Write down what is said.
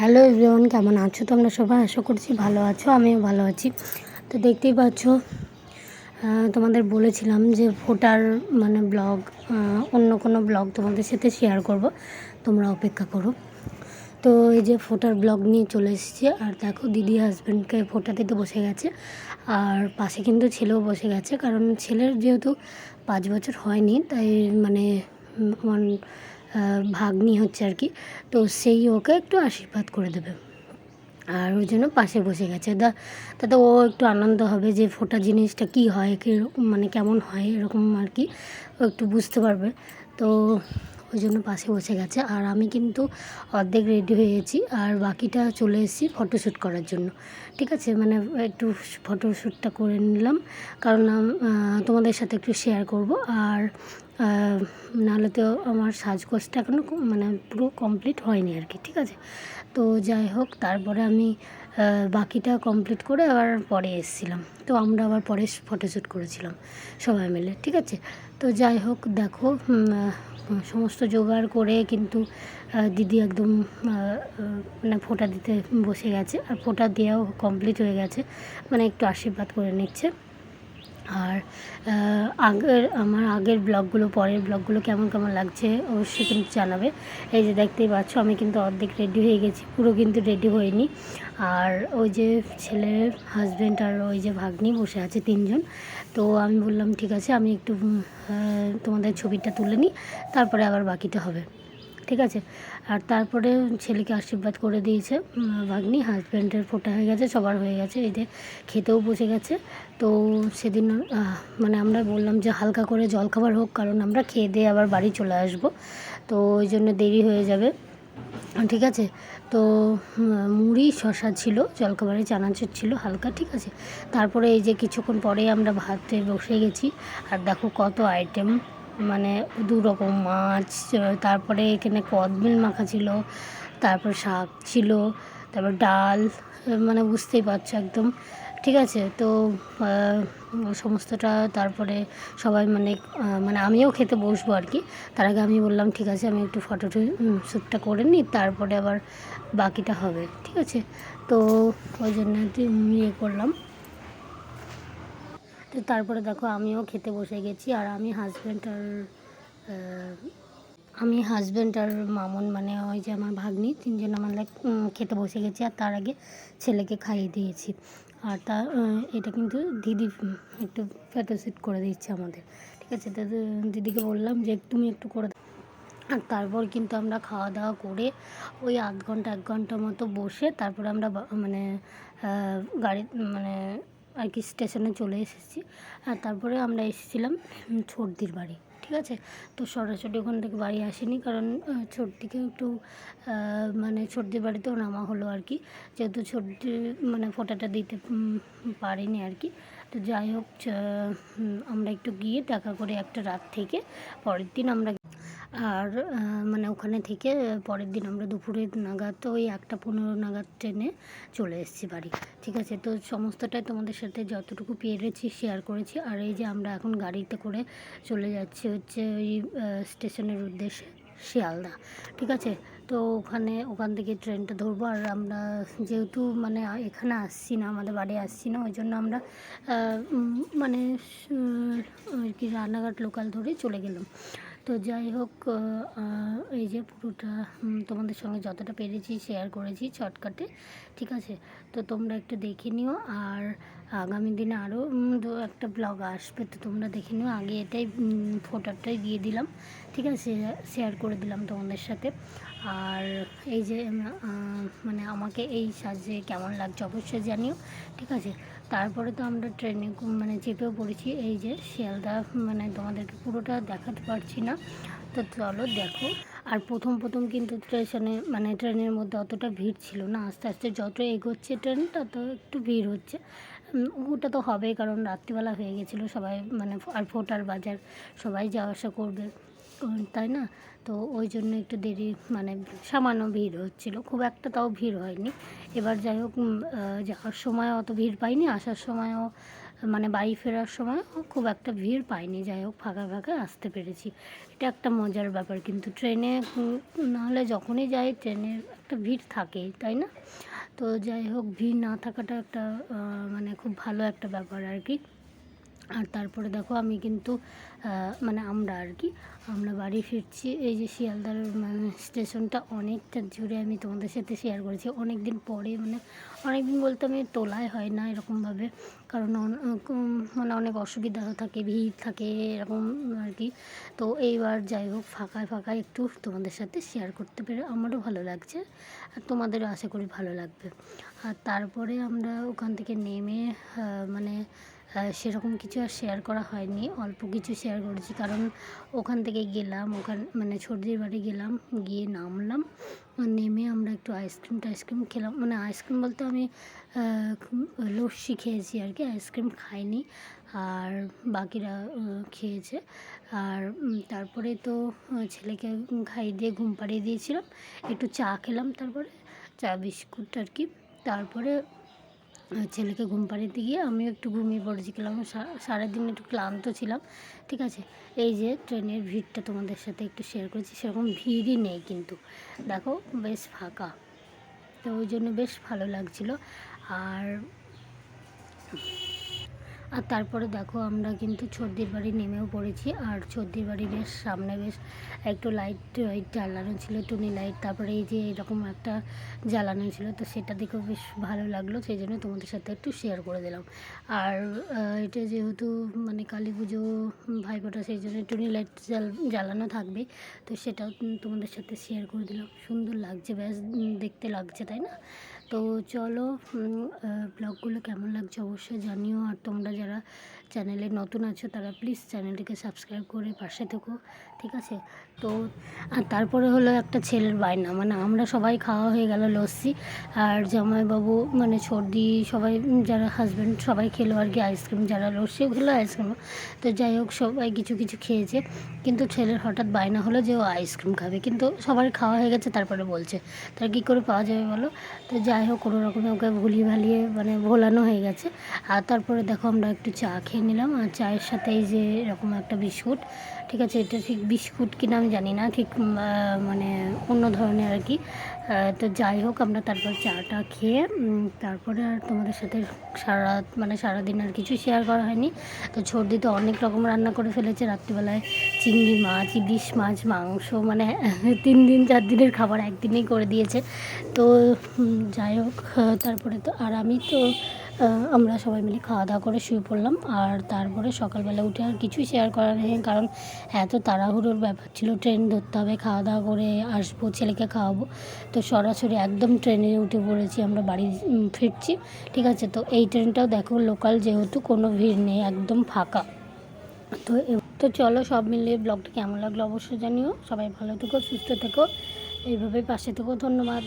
Hello everyone, কেমন আছো তোমরা সবাই? আশা করছি ভালো আছো, আমিও ভালো আছি। তো দেখতেই পাচ্ছ তোমাদের বলেছিলাম যে ফোটার মানে ব্লগ অন্য কোনো ব্লগ তোমাদের সাথে শেয়ার করব, তোমরা অপেক্ষা করো। তো এই যে ফোটার ব্লগ নিয়ে চলে এসেছি, আর দেখো দিদি হাজব্যান্ডকে ফোটা দিতে বসে গেছে, আর পাশে কিন্তু ছেলেও বসে গেছে, কারণ ছেলের যেহেতু পাঁচ বছর হয়নি, তাই মানে আমার ভাগ্নি হচ্ছে আর কি। তো সেই ওকে একটু আশীর্বাদ করে দেবে। আর ওই জন্য পাশে বসে গেছে। দা তাতে ও একটু আনন্দ হবে যে ফোটা জিনিসটা কী হয়, কী মানে কেমন হয় এরকম আর কি। ও একটু বুঝতে পারবে। তো ওই জন্য পাশে বসে গেছে। আর আমি কিন্তু অর্ধেক রেডি হয়ে গেছি। আর বাকিটা চলে এসেছি ফটোশ্যুট করার জন্য। ঠিক আছে? মানে একটু ফটোশ্যুটটা করে নিলাম। কারণ তোমাদের সাথে একটু শেয়ার করব। আর নাহলে তো আমার সাজগোজটা এখনও মানে পুরো কমপ্লিট হয়নি আর কি, ঠিক আছে? তো যাই হোক, তারপরে আমি বাকিটা কমপ্লিট করে আবার পরে এসেছিলাম। তো আমরা আবার পরে ফটোশ্যুট করেছিলাম সবাই মিলে, ঠিক আছে? তো যাই হোক, দেখো সমস্ত জোগাড় করে কিন্তু দিদি একদম মানে ফোঁটা দিতে বসে গেছে। আর ফোঁটা দেওয়াও কমপ্লিট হয়ে গেছে। মানে একটু আশীর্বাদ করে নিচ্ছে। আর আগের, আমার আগের ব্লগগুলো, পরের ব্লগগুলো কেমন কেমন লাগছে অবশ্যই কিন্তু জানাবে। এই যে দেখতেই পাচ্ছ, আমি কিন্তু অর্ধেক রেডি হয়ে গেছি, পুরো কিন্তু রেডি হইনি আর ওই যে ছেলের হাজব্যান্ড আর ওই যে ভাগ্নি বসে আছে তিনজন। তো আমি বললাম, ঠিক আছে, আমি একটু তোমাদের ছবিটা তুলে নিই, তারপরে আবার বাকিটা হবে। ঠিক আছে? আর তারপরে ছেলেকে আশীর্বাদ করে দিয়েছে ভাগ্নি। হাজব্যান্ডের ফোটা হয়ে গেছে, সবার হয়ে গেছে। এই যে খেতেও বসে গেছে। তো সেদিন মানে আমরা বললাম যে হালকা করে জলখাবার হোক, কারণ আমরা খেয়ে দিয়ে আবার বাড়ি চলে আসব। তো ওই জন্য দেরি হয়ে যাবে। ঠিক আছে? তো মুড়ি শশা ছিল, জলখাবারে চানাচুর ছিল, হালকা, ঠিক আছে? তারপরে এই যে কিছুক্ষণ পরে আমরা ভাতে বসে গেছি। আর দেখো কত আইটেম মানে দু রকম মাছ, তারপরে এখানে কদবেল মাখা ছিল, তারপর শাক ছিল, তারপর ডাল মানে বুঝতেই পারছ একদম। ঠিক আছে? তো সমস্তটা তারপরে সবাই মানে মানে আমিও খেতে বসবো আর কি। তার আগে আমি বললাম, ঠিক আছে, আমি একটু ফটো শ্যুটটা করে নিই, তারপরে আবার বাকিটা হবে। ঠিক আছে? তো ওই জন্য ইয়ে করলাম। তো তারপরে দেখো আমিও খেতে বসে গেছি আর আমি হাজব্যান্ড আর আমি হাজব্যান্ড আর মামুন মানে ওই যে আমার ভাগ্নি তিনজন আমরা খেতে বসে গেছি আর তার আগে ছেলেকে খাইয়ে দিয়েছি। আর তা এটা কিন্তু দিদি একটু ফটোশ্যুট করে দিচ্ছে আমাদের, ঠিক আছে? তো দিদিকে বললাম যে তুমি একটু করে আর তারপর কিন্তু আমরা খাওয়া দাওয়া করে ওই আধ ঘণ্টা, এক ঘণ্টা মতো বসে তারপরে আমরা মানে গাড়ি মানে আর কি স্টেশনে চলে এসেছি। আর তারপরে আমরা এসেছিলাম ছোটদির বাড়ি, ঠিক আছে? তো সরাসরি ওখান থেকে বাড়ি আসিনি কারণ ছোটদিকে একটু মানে ছোটদির বাড়িতেও নামা হলো আর কি। যেহেতু ছোটদি মানে ফোটাটা দিতে পারিনি আর কি। তো যাই হোক আমরা একটু গিয়ে দেখা করে একটা রাত থেকে পরের দিন আমরা আর মানে ওখানে থেকে পরের দিন আমরা দুপুরে নাগাদ ওই একটা পনেরো নাগাদ ট্রেনে চলে এসেছি বাড়ি। ঠিক আছে? তো সমস্তটাই তোমাদের সাথে যতটুকু পেরেছি শেয়ার করেছি। আর এই যে আমরা এখন গাড়িতে করে চলে যাচ্ছি হচ্ছে ওই স্টেশনের উদ্দেশ্যে শিয়ালদা। ঠিক আছে? তো ওখানে, ওখান থেকে ট্রেনটা ধরবো। আর আমরা যেহেতু মানে এখানে আসছি না, আমাদের বাড়ি আসছি না, ওই জন্য আমরা মানে আর কি রানাঘাট লোকাল ধরে চলে গেলাম। তো যাই হোক এই যে পুরোটা তোমাদের সঙ্গে যতটা পেরেছি শেয়ার করেছি শর্টকাটে ঠিক আছে? তো তোমরা একটু দেখে নিও, আর আগামী দিনে আরও দু একটা ব্লগ আসবে, তো তোমরা দেখে নিও। আগে এটাই ফটোটাই দিয়ে দিলাম, ঠিক আছে? শেয়ার করে দিলাম তোমাদের সাথে। আর এই যে মানে আমাকে এই সাজে কেমন লাগছে অবশ্যই জানিও, ঠিক আছে? তারপরে তো আমরা ট্রেনে মানে চেপেও পড়েছি এই যে শিয়ালদা মানে তোমাদেরকে পুরোটা দেখাতে পারছি না। তো চলো দেখো। আর প্রথম প্রথম কিন্তু স্টেশনে মানে ট্রেনের মধ্যে অতটা ভিড় ছিল না। আস্তে আস্তে যত এগোচ্ছে ট্রেন তত একটু ভিড় হচ্ছে। ওটা তো হবেই, কারণ রাত্রিবেলা হয়ে গেছিল, সবাই মানে আর ফোটার বাজার, সবাই যাওয়া আসা করবে তাই না? তো ওই জন্য একটু দেরি মানে সামান্য ভিড় হচ্ছিল, খুব একটা তাও ভিড় হয়নি। এবার যাই হোক যাওয়ার সময় অত ভিড় পাইনি, আসার সময়ও মানে বাড়ি ফেরার সময় খুব একটা ভিড় পাইনি। যাই হোক, ফাঁকা ফাঁকা আসতে পেরেছি। এটা একটা মজার ব্যাপার। কিন্তু ট্রেনে নাহলে যখনই যাই ট্রেনের একটা ভিড় থাকেই, তাই না? তো যাই হোক, ভিড় না থাকাটা একটা মানে খুব ভালো একটা ব্যাপার আর কি। আর তারপরে দেখো আমি কিন্তু মানে আমরা আর কি, আমরা বাড়ি ফিরছি। এই যে শিয়ালদার মানে স্টেশনটা অনেকটা জুড়ে আমি তোমাদের সাথে শেয়ার করেছি। অনেক দিন পরে মানে অনেক দিন বলতে আমি তোলায় হয় না এরকমভাবে, কারণ মানে অনেক অসুবিধা থাকে, ভিড় থাকে, এরকম আর কি। তো এইবার যাই হোক, ফাঁকায় ফাঁকায় একটু তোমাদের সাথে শেয়ার করতে পেরে আমারও ভালো লাগছে, আর তোমাদেরও আশা করি ভালো লাগবে। আর তারপরে আমরা ওখান থেকে নেমে মানে সেরকম কিছু আর শেয়ার করা হয়নি। অল্প কিছু শেয়ার করেছি। কারণ ওখান থেকে গেলাম, ওখান মানে সর্দির বাড়ি গেলাম, গিয়ে নামলাম। নেমে আমরা একটু আইসক্রিম টাইসক্রিম খেলাম। মানে আইসক্রিম বলতে আমি লস্যি খেয়েছি আর কি। আইসক্রিম খাইনি। আর বাকিরা খেয়েছে। আর তারপরে তো ছেলেকে খাইয়ে দিয়ে ঘুম পাড়িয়ে দিয়েছিলাম। একটু চা খেলাম তারপরে। চা, বিস্কুট আর কি। তারপরে ছেলেকে ঘুম পাড়িতে গিয়ে আমিও একটু ঘুমিয়ে পড়েছিলাম। সারাদিন একটু ক্লান্ত ছিলাম, ঠিক আছে? এই যে ট্রেনের ভিড়টা তোমাদের সাথে একটু শেয়ার করেছি, সেরকম ভিড়ই নেই কিন্তু। দেখো, বেশ ফাঁকা। তো ওই জন্য বেশ ভালো লাগছিল। আর আর তারপরে দেখো আমরা কিন্তু ছর্দির বাড়ি নেমেও পড়েছি, আর ছর্দির বাড়ি বেশ সামনে বেশ একটু লাইট লাইট জ্বালানো ছিল, টুনি লাইট তারপরে এই যে এরকম একটা জ্বালানো ছিল, তো সেটা দেখেও বেশ ভালো লাগল সেই জন্য তোমাদের সাথে একটু শেয়ার করে দিলাম। আর এটা যেহেতু মানে কালী পুজো ভাইফোঁটা, সেই জন্য টুনি লাইট জ্বালানো থাকবে, তো সেটাও তোমাদের সাথে শেয়ার করে দিলাম। সুন্দর লাগছে, বেশ দেখতে লাগছে, তাই না? তো চলো ব্লগগুলো কেমন লাগছে অবশ্যই জানিও। আর তোমরা যারা চ্যানেলে নতুন আছো তারা প্লিজ চ্যানেলটিকে সাবস্ক্রাইব করে পাশে থেকো, ঠিক আছে? তো, আর তারপরে হলো একটা ছেলের বায়না মানে আমরা সবাই খাওয়া হয়ে গেল লস্যি, আর জামাইবাবু মানে সর্দি সবাই যারা হাজব্যান্ড সবাই খেলো আর কি আইসক্রিম যারা লস্যিও খেলো আইসক্রিম তো যাই হোক, সবাই কিছু কিছু খেয়েছে, কিন্তু ছেলের হঠাৎ বায়না হলো যে ও আইসক্রিম খাবে, কিন্তু সবার খাওয়া হয়ে গেছে, তারপরে বলছে তার কী করে পাওয়া যাবে বলো? তো যাই হোক, কোনো রকমে ওকে ভুলিয়ে ভালিয়ে মানে ভোলানো হয়ে গেছে, আর তারপরে দেখো আমরা একটু চা খেয়ে নিলাম। আর চায়ের সাথে এই যে এরকম একটা বিস্কুট। ঠিক আছে, এটা ঠিক বিস্কুট কিনা আমি জানি না, ঠিক মানে অন্য ধরনের আর কি। তো যাই হোক, আমরা তারপর চাটা খেয়ে তারপরে আর তোমাদের সাথে সারা মানে সারাদিন আর কিছু শেয়ার করা হয়নি। তো সর্দি তো অনেক রকম রান্না করে ফেলেছে রাত্রিবেলায়। চিংড়ি মাছ, ইলিশ মাছ, মাংস মানে তিন দিন, চার দিনের খাবার একদিনেই করে দিয়েছে। তো যাই হোক, তারপরে তো, আর আমি তো আমরা সবাই মিলে খাওয়া দাওয়া করে শুয়ে পড়লাম। আর তারপরে সকালবেলা উঠে আর কিছুই শেয়ার করা নেই, কারণ এত তাড়াহুড়োর ব্যাপার ছিল। ট্রেন ধরতে হবে খাওয়া দাওয়া করে আসব, ছেলেকে খাওয়াবো। তো সরাসরি একদম ট্রেনে উঠে পড়েছি, আমরা বাড়ি ফিরছি, ঠিক আছে? তো এই ট্রেনটাও দেখো লোকাল যেহেতু কোনো ভিড় নেই, একদম ফাঁকা। তো তো চলো সব মিলিয়ে ব্লগটা কেমন লাগল অবশ্যই জানিও। সবাই ভালো থেকো, সুস্থ থেকো, এইভাবেই পাশে থেকো, ধন্যবাদ।